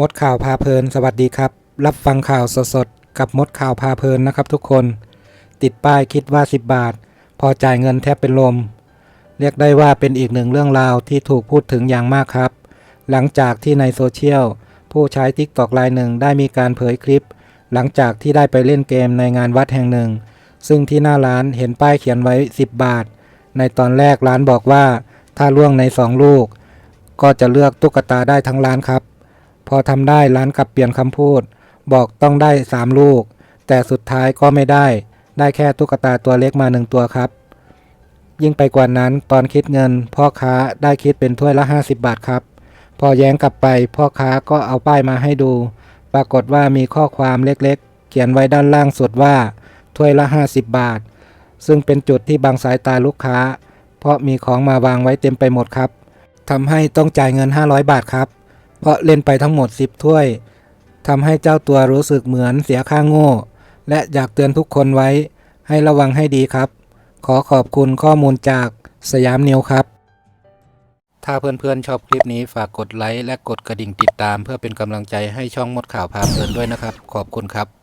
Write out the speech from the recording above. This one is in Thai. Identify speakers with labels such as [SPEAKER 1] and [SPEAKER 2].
[SPEAKER 1] มดข่าวพาเพลิน สวัสดีครับ รับฟังข่าวสดๆ กับมดข่าวพาเพลินนะครับทุกคน ติดป้ายคิดว่า 10 บาท พอจ่ายเงินแทบเป็นลม เรียกได้ว่าเป็นอีกหนึ่งเรื่องราวที่ถูกพูดถึงอย่างมากครับ หลังจากที่ในโซเชียล ผู้ใช้ t ิ k t o k รายหนึ่งได้มีการเผยคลิป หลังจากที่ได้ไปเล่นเกมในงานวัดแห่งหนึ่ง ซึ่งที่หน้าร้านเห็นป้ายเขียนไว้ 10 บาท ในตอนแรกร้านบอกว่า ถ้าล่วงใน 2 ลูก ก็จะเลือกตุ๊กตาได้ทั้งร้านครับ พอทำได้ร้านกลับเปลี่ยนคำพูด บอกต้องได้3ลูก แต่สุดท้ายก็ไม่ได้ ได้แค่ตุ๊กตาตัวเล็กมา1ตัวครับ ยิ่งไปกว่านั้นตอนคิดเงิน พ่อค้าได้คิดเป็นถ้วยละ 50 บาทครับ พอแย้งกลับไป พ่อค้าก็เอาป้ายมาให้ดู ปรากฏว่ามีข้อความเล็กๆ เขียนไว้ด้านล่างสุดว่า ถ้วยละ 50 บาท ซึ่งเป็นจุดที่บังสายตาลูกค้า เพราะมีของมาวางไว้เต็มไปหมดครับทำให้ต้องจ่ายเงิน 500 บาทครับ เพราะเล่นไปทั้งหมด 10 ถ้วยทำให้เจ้าตัวรู้สึกเหมือนเสียค่าโง่ และอยากเตือนทุกคนไว้ ให้ระวังให้ดีครับ ขอขอบคุณข้อมูลจากสยามนิวครับ ถ้าเพื่อนๆชอบคลิปนี้ฝากกดไลค์และกดกระดิ่งติดตาม เพื่อเป็นกำลังใจให้ช่องมดข่าวพาเพลินด้วยนะครับ ขอบคุณครับ